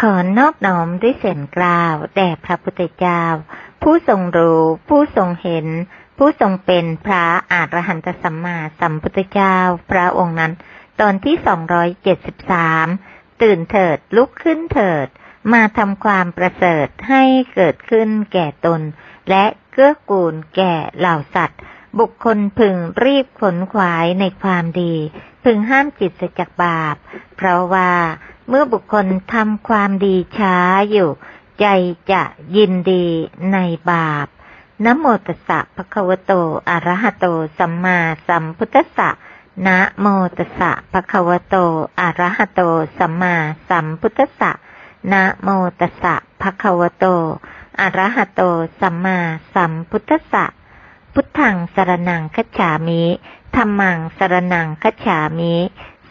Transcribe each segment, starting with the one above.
ขอนอบน้อมด้วยเสียงกล่าวแด่พระพุทธเจ้า ผู้ทรงรู้ ผู้ทรงเห็น ผู้ทรงเป็นพระอาหารหันตสัมมาสัมพุทธเจ้า พระองค์นั้น ตอนที่สองร้อยเจ็ดสิบสามตื่นเถิดลุกขึ้นเถิด มาทำความประเสริฐให้เกิดขึ้นแก่ตน และเกื้อกูลแก่เหล่าสัตว์ บุคคลพึงรีบขนขวายในความดี พึงห้ามจิตสจากบาป เพราะว่า เมื่อบุคคลทำความดีช้าอยู่ ใจจะยินดีในบาปนะโมตัสสะภะคะวะโตอะระหะโต สัมมาสัมพุทธัสสะนะโมตัสสะภะคะวะโตอะระหะโต สัมมาสัมพุทธัสสะนะโมตัสสะภะคะวะโตอะระหะโต สัมมาสัมพุทธัสสะพุทธังสรนังคัจฉามิธัมมังสรนังคัจฉามิ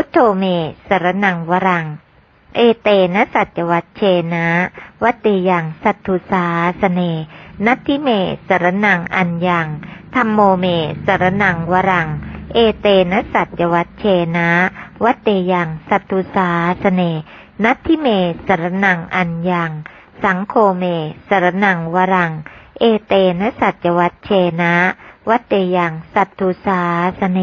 พุทโธเม สรนังวรัง เอเตนะสัจวัตเชนะวัตเตยังสัตถุสาสเน นัตทิเม สรนังอัญญังธรรมโมเม สรนังวรัง เอเตนะสัจวัตเชนะวัตเตยังสัตถุสาสเน นัตทิเม สรนังอัญญังสังโฆเม สรนังวรัง เอเตนะสัจวัตเชนะ วัตเตยังสัตถุสาสเน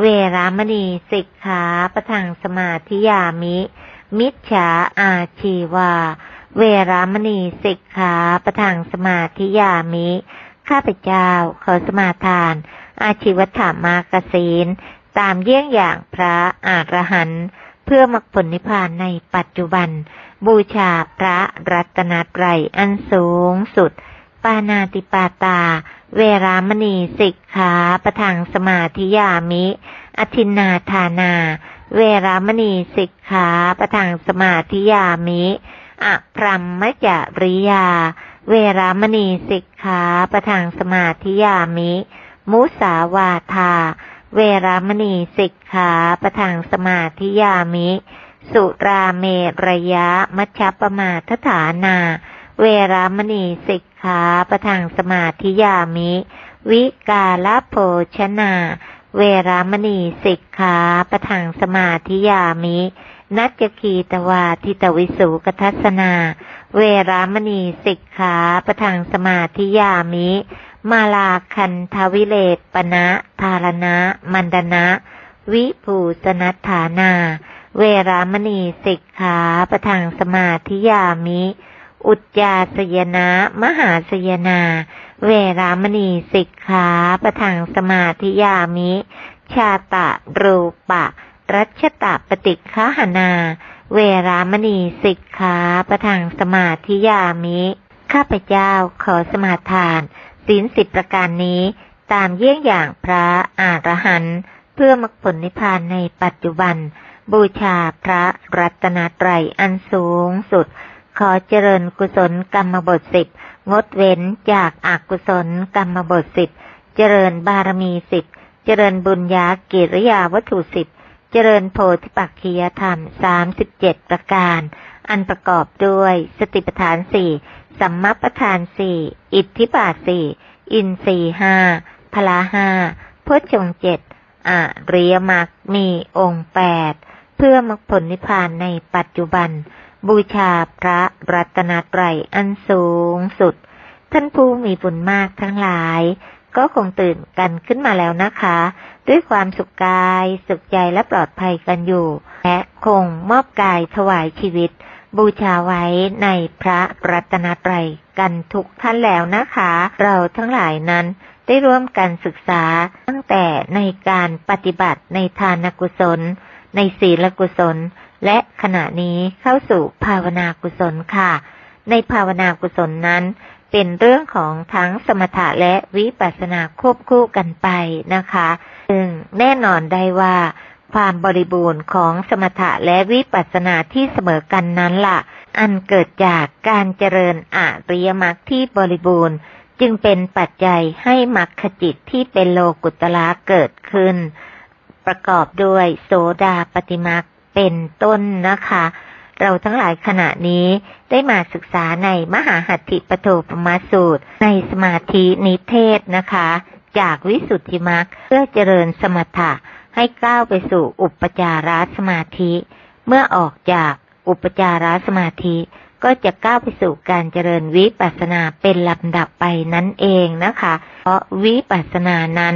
เวรามณีสิกขาประทังสมาธิยามิ มิจฉาอาชีวา เวรามณีสิกขาประทังสมาธิยามิ ข้าพเจ้าขอสมาทาน อาชีวธรรมากศีลตามเยี่ยงอย่างพระอาหารหันต์เพื่อมรรคผลนิพพานในปัจจุบัน บูชาพระรัตนตรัยอันสูงสุด ปานาติปาตา เวรามณีสิกขาประทังสมาธิยามิอทินนาทานา เวรามณีสิกขาประทังสมาธิยามิอพรัมมจริยา เวรามณีสิกขาประทังสมาธิยามิ มุสาวาทา เวรามณีสิกขาประทังสมาธิยามิ สุราเมรยะมัชฌปมาทฐานา เวรามณีสิก ขาประทังสมาธิยามิ วิกาลโภชนา เวรามณีสิกขาประทังสมาธิยามิ นัจจคีตวาทิตวิสุกทัสนา เวรามณีสิกขาประทังสมาธิยามิ มาลาคันทวิเลตปณะทารณะมันดนะ วิภูสนัฐานา เวรามณีสิกขาประทังสมาธิยามิ อุจจาสยนะ มหาสยนา เวรามณีสิกขาประทังสมาธิยามิ ชาตะรูปะ รัชตะปฏิฆหนา เวรามณีสิกขาประทังสมาธิยามิ ข้าพเจ้าขอสมาทานศีลสิบประการนี้ ตามเยี่ยงอย่างพระอาหารหันต์เพื่อมรรคผลนิพพานในปัจจุบัน บูชาพระรัตนตรัยอันสูงสุด ขอเจริญกุศลกรรมบทสิบงดเว้นจากอากุศลกรรมบทสิบเจริญบารมีสิบเจริญบุญญากิริยาวัตถุสิบเจริญโพธิปักขียธรรมสามสิบเจ็ดประการ อันประกอบด้วยสติปัฏฐานสี่สัมมาประธานสี่อิทธิบาทสี่อินทรีย์ห้าพละห้าพุทธชงเจ็ดอะริยมรรคมีองค์แปดเพื่อมรรคผลนิพพานในปัจจุบัน บูชาพระรัตนตรัยอันสูงสุด ท่านผู้มีบุญมากทั้งหลาย ก็คงตื่นกันขึ้นมาแล้วนะคะ ด้วยความสุขกายสุขใจและปลอดภัยกันอยู่ และคงมอบกายถวายชีวิต บูชาไว้ในพระรัตนตรัยกันทุกท่านแล้วนะคะ เราทั้งหลายนั้นได้ร่วมกันศึกษาตั้งแต่ในการปฏิบัติในทานกุศล ในศีลกุศล และขณะนี้เข้าสู่ภาวนากุศลค่ะ ในภาวนากุศลนั้น เป็นเรื่องของทั้งสมถะและวิปัสสนาควบคู่กันไปนะคะซึ่งแน่นอนได้ว่าความบริบูรณ์ของสมถะและวิปัสสนาที่เสมอกันนั้นล่ะ อันเกิดจากการเจริญอริยมรรคที่บริบูรณ์ จึงเป็นปัจจัยให้มรรคจิตที่เป็นโลกุตละเกิดขึ้น ประกอบด้วยโสดาปฏิมรรค เป็นต้นนะคะ เราทั้งหลายขณะนี้ได้มาศึกษาในมหาหัตถิปโทปมาสูตร ในสมาธินิเทศนะคะ จากวิสุทธิมรรคเพื่อเจริญสมถะให้ก้าวไปสู่อุปจารสมาธิ เมื่อออกจากอุปจารสมาธิ ก็จะก้าวไปสู่การเจริญวิปัสสนาเป็นลำดับไปนั่นเองนะคะ เพราะวิปัสสนานั้น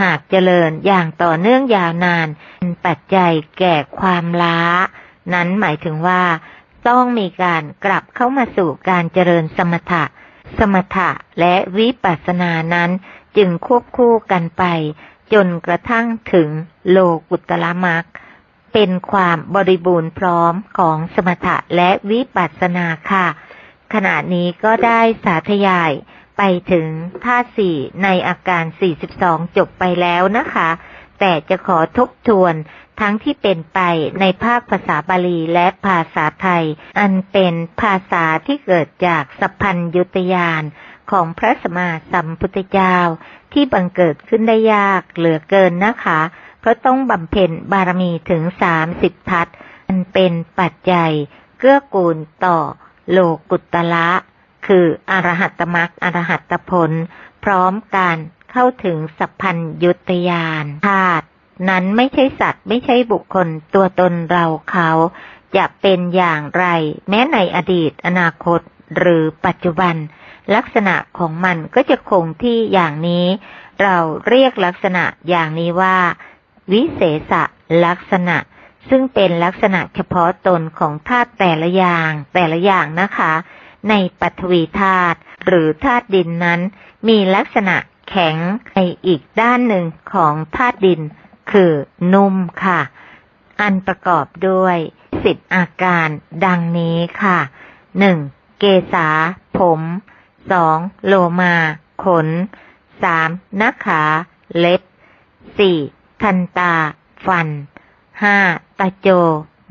หากเจริญอย่างต่อเนื่องยาวนานเป็นปัจจัยแก่ความล้า นั้นหมายถึงว่า ต้องมีการกลับเข้ามาสู่การเจริญสมถะ สมถะและวิปัสสนานั้นจึงควบคู่กันไป จนกระทั่งถึงโลกุตละมรรค เป็นความบริบูรณ์พร้อมของสมถะและวิปัสสนาค่ะ ขณะนี้ก็ได้สาธยายไปถึงท่าสี่ในอาการ 42 จบไปแล้วนะคะ แต่จะขอทบทวนทั้งที่เป็นไปในภาคภาษาบาลีและภาษาไทย อันเป็นภาษาที่เกิดจากสัพพัญยุตยานของพระสมมาสัมพุทธเจ้าที่บังเกิดขึ้นได้ยากเหลือเกินนะคะ เพราะต้องบำเพ็ญบารมีถึงสามสิบทัศอันเป็นปัจจัย เกื้อกูลต่อโลกุตละ คืออรหัตมรรคอรหัตผล พร้อมการเข้าถึงสัพพัญยุตยานธาตุนั้นไม่ใช่สัตว์ไม่ใช่บุคคลตัวตนเราเขา จะเป็นอย่างไร แม้ในอดีตอนาคตหรือปัจจุบัน ลักษณะของมันก็จะคงที่อย่างนี้ เราเรียกลักษณะอย่างนี้ว่า วิเศษลักษณะ ซึ่งเป็นลักษณะเฉพาะตนของธาตุแต่ละอย่าง แต่ละอย่างนะคะ ในปฐวีธาตุหรือธาตุดินนั้น มีลักษณะแข็งในอีกด้านหนึ่งของธาตุดิน คือนุ่มค่ะ อันประกอบด้วยสิบอาการดังนี้ค่ะหนึ่งเกษาผมสองโลมา ขนสามนักขา เล็บสี่ ทันตา ฟันห้าตะโจ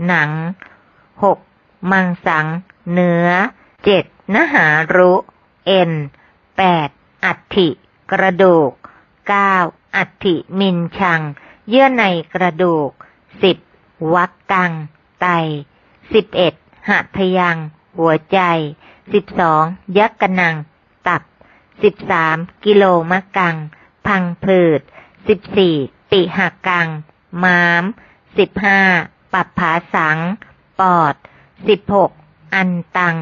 หนังหกมังสัง เนื้อเจ็ดนหารุ เอ็นแปดอัฐิ กระดูกเก้าอัฐิมินชัง เยื่อในกระดูกสิบวักกัง ไตสิบเอ็ดหัตยัง หัวใจสิบสองยักกนัง ตับสิบสามกิโลมะกัง พังผืดสิบสี่ ปิหักกัง ม้ามสิบห้าปับผาสัง ปอดสิบหกอันตัง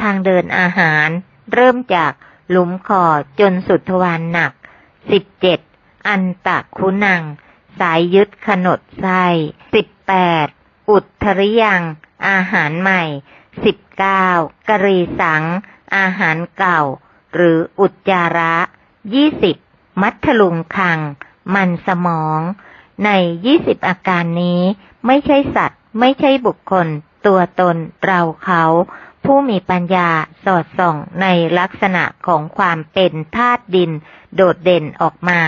ทางเดินอาหาร เริ่มจากหลุมคอจนสุดทวารหนักสิบเจ็ดอันตะคุนัง สายยึดขนดไส้สิบแปดอุดทริยัง อาหารใหม่สิบเก้ากรีสัง อาหารเก่า หรืออุจจาระยี่สิบมัทลุงคัง มันสมอง ในยี่สิบอาการนี้ ไม่ใช่สัตว์ ไม่ใช่บุคคล ตัวตน เราเขา ผู้มีปัญญาสอดส่องในลักษณะของความเป็นธาตุดิน โดดเด่นออกมา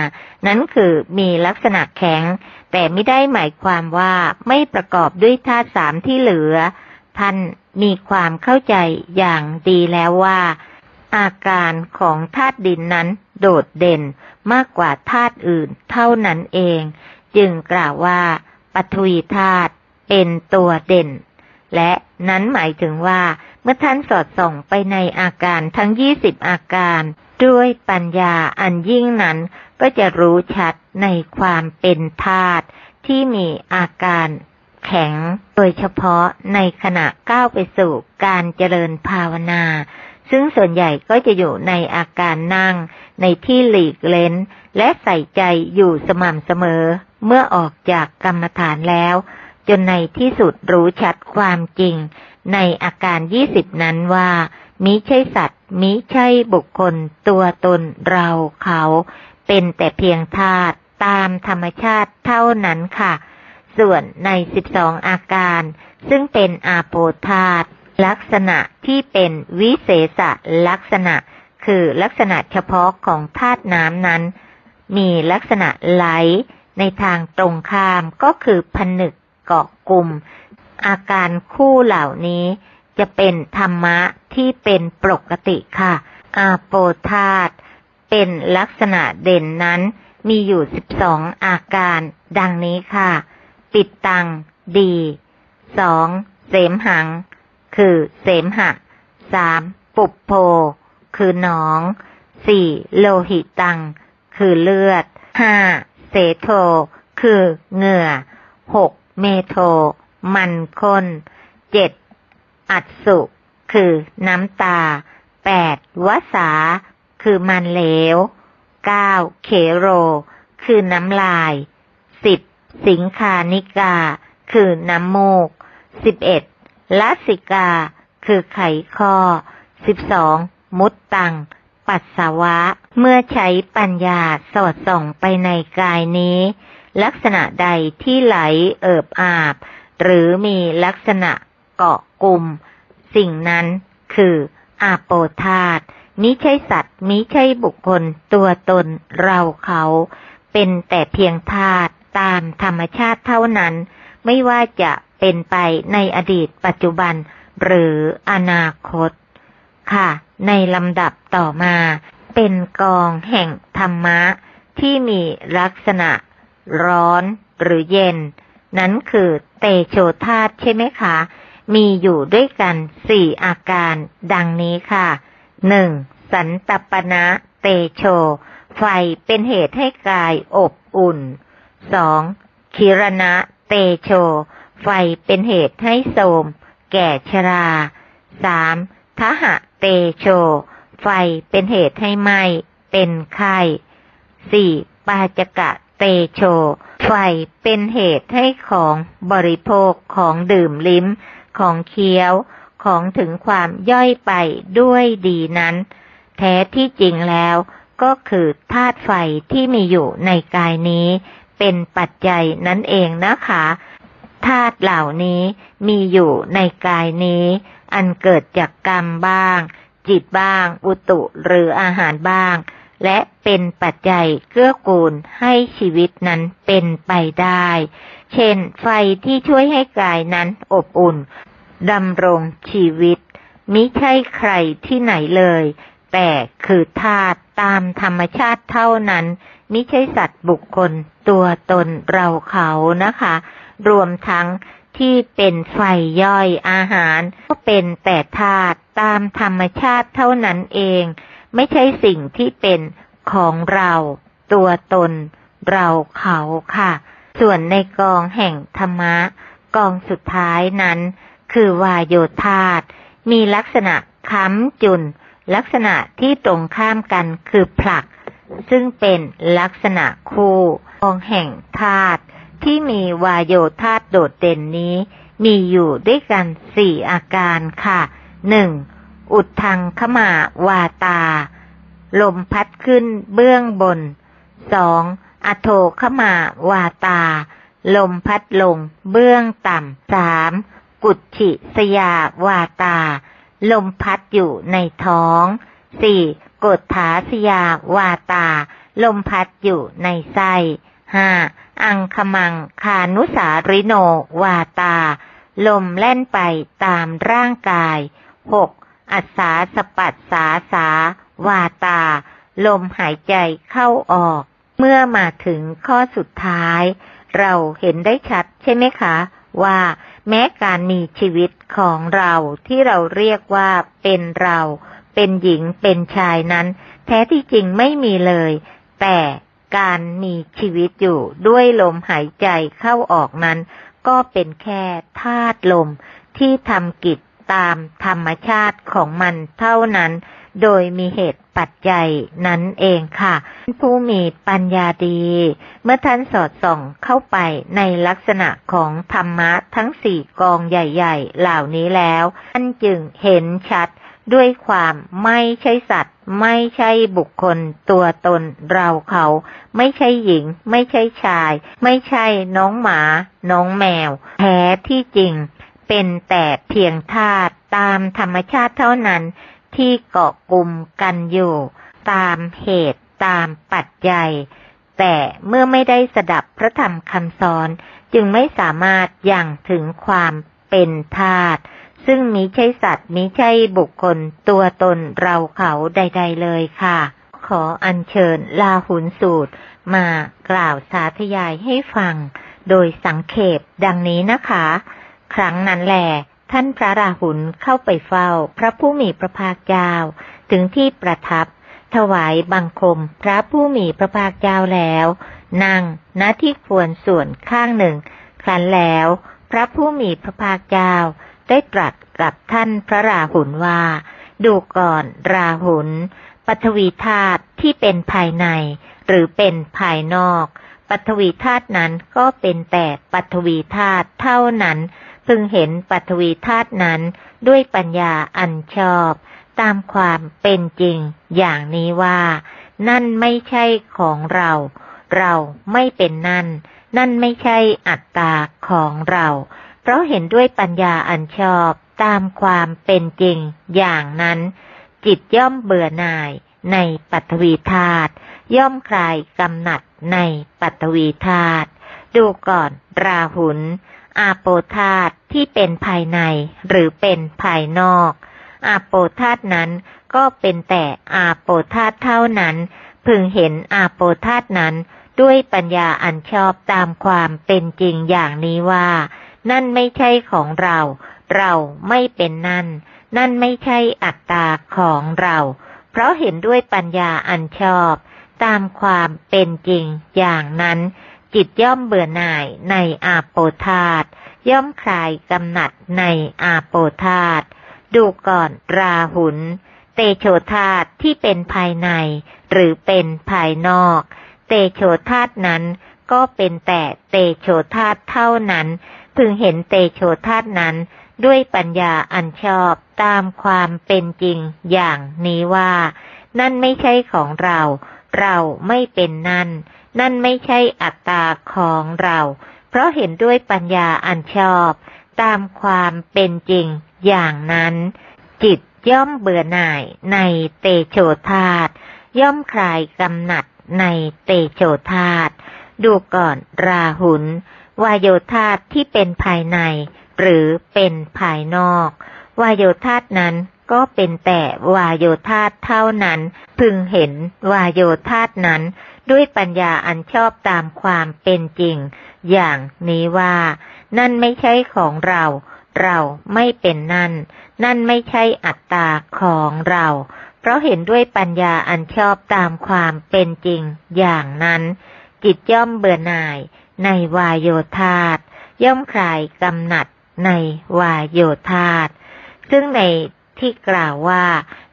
นั้นคือมีลักษณะแข็ง แต่ไม่ได้หมายความว่าไม่ประกอบด้วยธาตุสามที่เหลือ ท่านมีความเข้าใจอย่างดีแล้วว่าอาการของธาตุดินนั้น โดดเด่นมากกว่าธาตุอื่นเท่านั้นเอง จึงกล่าวว่าปฐวีธาตุเป็นตัวเด่น และนั้นหมายถึงว่า เมื่อท่านสอดส่องไปในอาการทั้งยี่สิบอาการ ด้วยปัญญาอันยิ่งนั้น ก็จะรู้ชัดในความเป็นธาตุที่มีอาการแข็ง โดยเฉพาะในขณะก้าวไปสู่การเจริญภาวนา ซึ่งส่วนใหญ่ก็จะอยู่ในอาการนั่ง ในที่หลีกเล้น และใส่ใจอยู่สม่ำเสมอ เมื่อออกจากกรรมฐานแล้ว จนในที่สุดรู้ชัดความจริง ในอาการยี่สิบนั้นว่า มิใช่สัตว์ มิใช่บุคคล ตัวตนเราเขา เป็นแต่เพียงธาตุตามธรรมชาติเท่านั้นค่ะ ส่วนในสิบสองอาการ ซึ่งเป็นอาโปธาตุ ลักษณะที่เป็นวิเศษลักษณะ คือลักษณะเฉพาะของธาตุน้ำนั้น มีลักษณะไหลในทางตรงข้ามก็คือผนึกเกาะกลุ่ม อาการคู่เหล่านี้จะเป็นธรรมะที่เป็นปกติค่ะ อาโปธาตเป็นลักษณะเด่นนั้น มีอยู่สิบสองอาการ ดังนี้ค่ะ ปิดตัง ดีสองเสมหัง คือเสมหะสามปุบโพ คือหนองสี่โลหิตัง คือเลือดห้าเสโท คือเหงื่อหกเมโท มันข้นเจ็ดอัดสุ คือน้ำตาแปดวสา คือมันเหลวเก้าเขโร คือน้ำลายสิบสิงคานิกา คือน้ำมูกสิบเอ็ด ลาสิกา คือไขข้อสิบสองมุตตัง ปัสสาวะ เมื่อใช้ปัญญาสอดส่องไปในกายนี้ ลักษณะใดที่ไหลเอิบอาบ หรือมีลักษณะเกาะกลุ่ม สิ่งนั้นคืออาโปธาตมิใช่สัตว์มิใช่บุคคล ตัวตนเราเขา เป็นแต่เพียงธาตุตามธรรมชาติเท่านั้น ไม่ว่าจะ เป็นไปในอดีตปัจจุบัน หรืออนาคต ค่ะ ในลำดับต่อมา เป็นกองแห่งธรรมะ ที่มีลักษณะ ร้อนหรือเย็น นั้นคือเตโชธาตใช่ไหมคะ มีอยู่ด้วยกันสี่อาการดังนี้ค่ะหนึ่งสันตปนะเตโช ไฟเป็นเหตุให้กายอบอุ่นสองคิรณะเตโช ไฟเป็นเหตุให้โสม แก่ชราสามทหะเตโช ไฟเป็นเหตุให้ไหมเป็นไข้สี่ปาจกะเตโช ไฟเป็นเหตุให้ของบริโภคของดื่มลิ้ม ของเคี้ยว ของถึงความย่อยไปด้วยดีนั้น แท้ที่จริงแล้วก็คือธาตุไฟที่มีอยู่ในกายนี้ เป็นปัจจัยนั่นเองนะคะ ธาตุเหล่านี้มีอยู่ในกายนี้ อันเกิดจากกรรมบ้าง จิตบ้าง อุตุหรืออาหารบ้าง และเป็นปัจจัยเกื้อกูลให้ชีวิตนั้นเป็นไปได้ เช่น ไฟที่ช่วยให้กายนั้นอบอุ่นดำรงชีวิต มิใช่ใครที่ไหนเลย แต่คือธาตุตามธรรมชาติเท่านั้น มิใช่สัตว์บุคคลตัวตนเราเขานะคะ รวมทั้งที่เป็นไฟย่อยอาหาร ก็เป็นแต่ธาตุตามธรรมชาติเท่านั้นเอง ไม่ใช่สิ่งที่เป็นของเรา ตัวตน เราเขาค่ะ ส่วนในกองแห่งธรรมะ กองสุดท้ายนั้น คือวายโยธาตมีลักษณะค้ำจุน ลักษณะที่ตรงข้ามกันคือผลัก ซึ่งเป็นลักษณะคู่กองแห่งธาตุ ที่มีวายโยธาตโดดเด่นนี้ มีอยู่ด้วยกันสี่อาการค่ะหนึ่งอุดทังขมาวาตา ลมพัดขึ้นเบื้องบนสองอโทขมาวาตา ลมพัดลงเบื้องต่ำสามกุจฉิสยาวาตา ลมพัดอยู่ในท้อง 4. กดถาสยาวาตา ลมพัดอยู่ในไส้ 5. อังคมังคานุสาริโนวาตา ลมแล่นไปตามร่างกาย 6. อัสสาสปัสสาสาวาตา ลมหายใจเข้าออก เมื่อมาถึงข้อสุดท้าย เราเห็นได้ชัดใช่ไหมคะ ว่าแม้การมีชีวิตของเราที่เราเรียกว่าเป็นเรา เป็นหญิงเป็นชายนั้น แท้ที่จริงไม่มีเลย แต่ การมีชีวิตอยู่ด้วยลมหายใจเข้าออกนั้น ก็เป็นแค่ธาตุลมที่ทำกิจตามธรรมชาติของมันเท่านั้น โดยมีเหตุปัจจัยนั้นเองค่ะ ผู้มีปัญญาดี เมื่อท่านสอดส่องเข้าไปในลักษณะของธรรมะทั้งสี่กองใหญ่ ๆ เหล่านี้แล้ว ท่านจึงเห็นชัด ด้วยความไม่ใช่สัตว์ ไม่ใช่บุคคล ตัวตนเราเขา ไม่ใช่หญิง ไม่ใช่ชาย ไม่ใช่น้องหมา น้องแมวแท้ที่จริง เป็นแต่เพียงธาตุตามธรรมชาติเท่านั้น ที่เกาะกลุ่มกันอยู่ ตามเหตุตามปัจจัย แต่เมื่อไม่ได้สดับพระธรรมคำสอน จึงไม่สามารถอย่างถึงความเป็นธาตุ ซึ่งมิใช่สัตว์มิใช่บุคคล ตัวตนเราเขาใด ๆ เลยค่ะ ขออัญเชิญลาหุนสูตร มากล่าวสาธยายให้ฟัง โดยสังเขปดังนี้นะคะ ครั้งนั้นแหละท่านพระราหุลเข้าไปเฝ้า พระผู้มีพระภาคเจ้า ถึงที่ประทับ ถวายบังคมพระผู้มีพระภาคเจ้าแล้ว นั่งณที่ควรส่วนข้างหนึ่ง ครั้นแล้ว พระผู้มีพระภาคเจ้า ได้ตรัสกับท่านพระราหุลว่า ดูก่อนราหุลปัทวีธาตุที่เป็นภายใน หรือเป็นภายนอก ปัทวีธาตุนั้นก็เป็นแต่ปัทวีธาตุเท่านั้น พึงเห็นปัทวีธาตุนั้นด้วยปัญญาอันชอบ ตามความเป็นจริง อย่างนี้ว่า นั่นไม่ใช่ของเรา เราไม่เป็นนั่น นั่นไม่ใช่อัตตาของเรา เพราะเห็นด้วยปัญญาอันชอบตามความเป็นจริงอย่างนั้น จิตย่อมเบื่อหน่ายในปัทวีธาตุย่อมคลายกำหนัดในปัทวีธาตุดูก่อนราหุลอาโปธาตุที่เป็นภายในหรือเป็นภายนอก อาโปธาตุนั้นก็เป็นแต่อาโปธาตุเท่านั้น พึงเห็นอาโปธาตุนั้นด้วยปัญญาอันชอบตามความเป็นจริงอย่างนี้ว่า นั่นไม่ใช่ของเรา เราไม่เป็นนั่น นั่นไม่ใช่อัตตาของเรา เพราะเห็นด้วยปัญญาอันชอบ ตามความเป็นจริงอย่างนั้น จิตย่อมเบื่อหน่ายในอาโปธาตย่อมคลายกำหนัดในอาโปธาตดูก่อนราหุลเตโชธาตที่เป็นภายใน หรือเป็นภายนอก เตโชธาตนั้นก็เป็นแต่เตโชธาตเท่านั้น พึงเห็นเตโชธาตนั้นด้วยปัญญาอันชอบตามความเป็นจริงอย่างนี้ว่า นั่นไม่ใช่ของเรา เราไม่เป็นนั่น นั่นไม่ใช่อัตตาของเรา เพราะเห็นด้วยปัญญาอันชอบ ตามความเป็นจริงอย่างนั้น จิตย่อมเบื่อหน่ายในเตโชธาตย่อมคลายกำหนัดในเตโชธาตดูก่อนราหุล วายโยธาตที่เป็นภายใน หรือเป็นภายนอก วายโยธาตนั้นก็เป็นแต่วายโยธาตเท่านั้น พึงเห็นวายโยธาตนั้น ด้วยปัญญาอันชอบตามความเป็นจริง อย่างนี้ว่า นั่นไม่ใช่ของเรา เราไม่เป็นนั่น นั่นไม่ใช่อัตตาของเรา เพราะเห็นด้วยปัญญาอันชอบตามความเป็นจริง อย่างนั้น จิตย่อมเบื่อหน่าย ในวายโยธาตย่อมคลายกำหนัดในวายโยธาตซึ่งในที่กล่าวว่า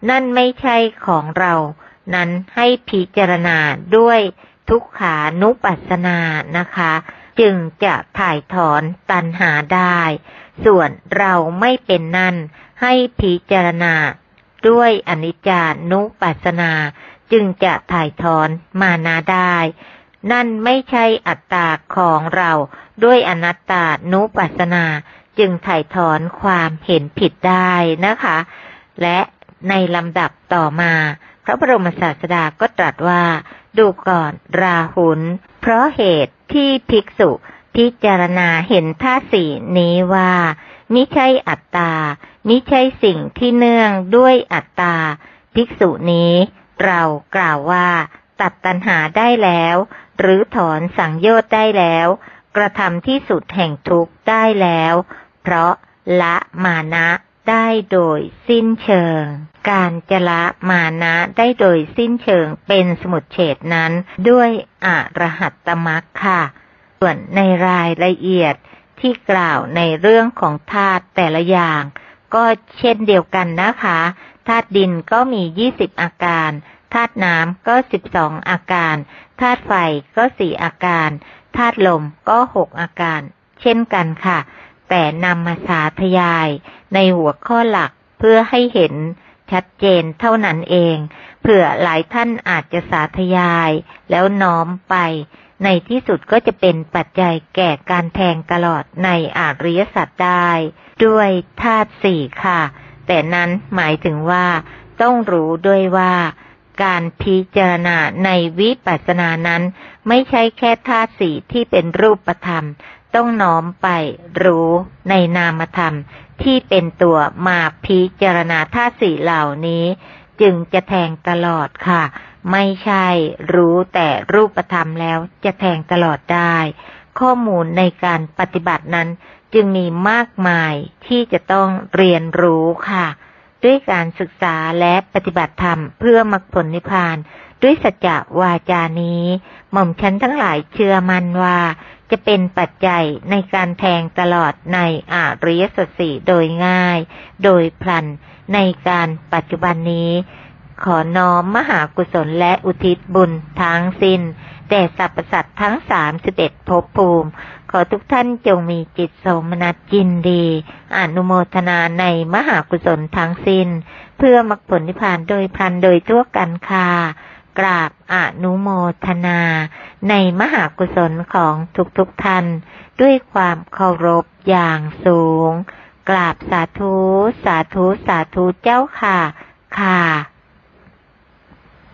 นั่นไม่ใช่ของเรา นั้นให้พิจารณาด้วยทุกขานุปัสสนานะคะ จึงจะถ่ายถอนตัณหาได้ ส่วนเราไม่เป็นนั่น ให้พิจารณา ด้วยอนิจจานุปัสสนา จึงจะถ่ายถอนมานาได้ นั่นไม่ใช่อัตตาของเราด้วยอนัตตานุปัสสนาจึงถ่ายถอนความเห็นผิดได้นะคะ และในลำดับต่อมา พระบรมศาสดาก็ตรัสว่า ดูก่อนราหุล เพราะเหตุที่ภิกษุพิจารณาเห็นท่าสี่นี้ว่ามิใช่อัตตา มิใช่สิ่งที่เนื่องด้วยอัตตา ภิกษุนี้ เรากล่าวว่า ตัดตัณหาได้แล้ว หรือถอนสังโยชน์ได้แล้ว กระทำที่สุดแห่งทุกข์ได้แล้ว เพราะละมานะได้โดยสิ้นเชิง การจะละมานะได้โดยสิ้นเชิงเป็นสมุดเฉดนั้น ด้วยอรหัตตมรรคค่ะ ส่วนในรายละเอียดที่กล่าวในเรื่องของธาตุแต่ละอย่าง ก็เช่นเดียวกันนะคะ ธาตุดินก็มี 20 อาการ ธาตุน้ำก็12อาการ ธาตุไฟก็4อาการ ธาตุลมก็6อาการ เช่นกันค่ะ แต่นำมาสาธยาย ในหัวข้อหลักเพื่อให้เห็นชัดเจนเท่านั้นเอง เผื่อหลายท่านอาจจะสาธยาย แล้วน้อมไป ในที่สุดก็จะเป็นปัจจัยแก่การแทงตลอดในอาริยสัจได้ ด้วยธาตุสี่ค่ะ แต่นั้นหมายถึงว่า ต้องรู้ด้วยว่า การพิจารณาในวิปัสสนานั้น ไม่ใช่แค่ธาตุสีที่เป็นรูปธรรม ต้องน้อมไปรู้ในนามธรรม ที่เป็นตัวมาพิจารณาธาตุสีเหล่านี้ จึงจะแทงตลอดค่ะ ไม่ใช่รู้แต่รูปธรรมแล้วจะแทงตลอดได้ ข้อมูลในการปฏิบัตินั้นจึงมีมากมายที่จะต้องเรียนรู้ค่ะ ด้วยการศึกษาและปฏิบัติธรรมเพื่อมรรคผลนิพพาน ด้วยสัจจะวาจานี้ หม่อมฉันทั้งหลายเชื่อมั่นว่า จะเป็นปัจจัยในการแทงตลอดในอริยสัจสีโดยง่าย โดยพลันในการปัจจุบันนี้ ขอน้อมมหากุศลและอุทิศบุญทั้งสิ้นแด่สรรพสัตว์ทั้งสามสิบเอ็ดภพภูมิ ขอทุกท่านจงมีจิตสมนัสยินดี อนุโมทนาในมหากุศลทั้งสิ้น เพื่อมรรคผลนิพพานโดยพันโดยทั่วกันค่ะกราบอนุโมทนา ในมหากุศลของทุกๆทท่าน ด้วยความเคารพอย่างสูง กราบสาธุ สาธุ สาธุเจ้าค่ะ ค่ะ